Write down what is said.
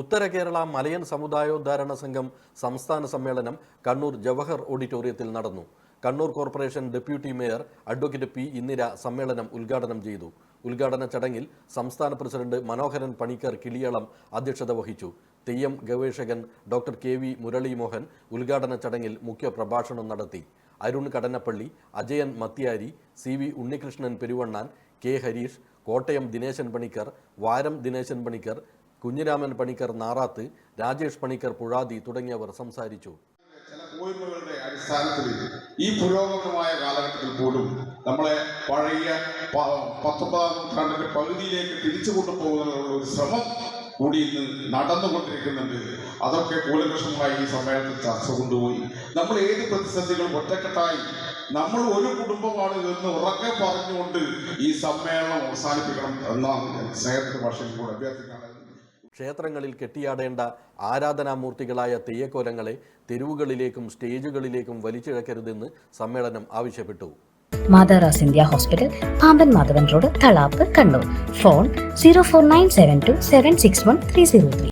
ഉത്തര കേരള മലയൻ സമുദായോദ്ധാരണ സംഘം സംസ്ഥാന സമ്മേളനം കണ്ണൂർ ജവഹർ ഓഡിറ്റോറിയത്തിൽ നടന്നു. Kannur corporation deputy mayor advocate P Indira സമ്മേളനം ഉദ്ഘാടനം ചെയ്തു. ഉദ്ഘാടന ചടങ്ങിൽ സംസ്ഥാന പ്രസിഡന്റ് മനോഹരൻ പണിക്കർ കിളിയളം അധ്യക്ഷത വഹിച്ചു. തെയ്യം ഗവേഷകൻ ഡോക്ടർ കെ വി മുരളീമോഹൻ ഉദ്ഘാടന ചടങ്ങിൽ മുഖ്യ പ്രഭാഷണം നടത്തി. Arun Kadanappalli Ajayan Mathiyari C V Unnikrishnan Peruvannan K Harish Kottayam Dineshan Panicker Varam Dineshan Panicker Kunhiraman Panicker Narath Rajesh Panicker Puzhathi തുടങ്ങിയവർ സംസാരിച്ചു. അടിസ്ഥാനത്തിൽ ഈ പുരോഗമനമായ കാലഘട്ടത്തിൽ പോലും നമ്മളെ പഴയ പത്തൊമ്പതാം നൂറ്റാണ്ടിന്റെ പകുതിയിലേക്ക് തിരിച്ചു കൊണ്ടുപോകുന്നതിനുള്ള ഒരു ശ്രമം കൂടി ഇന്ന് നടന്നുകൊണ്ടിരിക്കുന്നുണ്ട്. അതൊക്കെ കൂലകഷമായി ഈ സമ്മേളനത്തിൽ ചർച്ച കൊണ്ടുപോയി. നമ്മൾ ഏത് പ്രതിസന്ധികളും ഒറ്റക്കെട്ടായി നമ്മൾ ഒരു കുടുംബമാണ് എന്ന് ഉറക്കെ പറഞ്ഞുകൊണ്ട് ഈ സമ്മേളനം അവസാനിപ്പിക്കണം എന്നാണ് സ്നേഹത്തിന്റെ ഭാഷയിൽ കൂടെ അഭ്യർത്ഥിക്കാനുള്ളത് ക്ഷേത്രങ്ങളിൽ കെട്ടിയാടേണ്ട ആരാധനാമൂർത്തികളായ തെയ്യക്കോലങ്ങളെ തെരുവുകളിലേക്കും സ്റ്റേജുകളിലേക്കും വലിച്ചിഴക്കരുതെന്ന് സമ്മേളനം ആവശ്യപ്പെട്ടു. മാതാറാസ് India hospital Pamban Madhavan road Thalap Kannur. Phone zero four nine seven two seven six one three zero three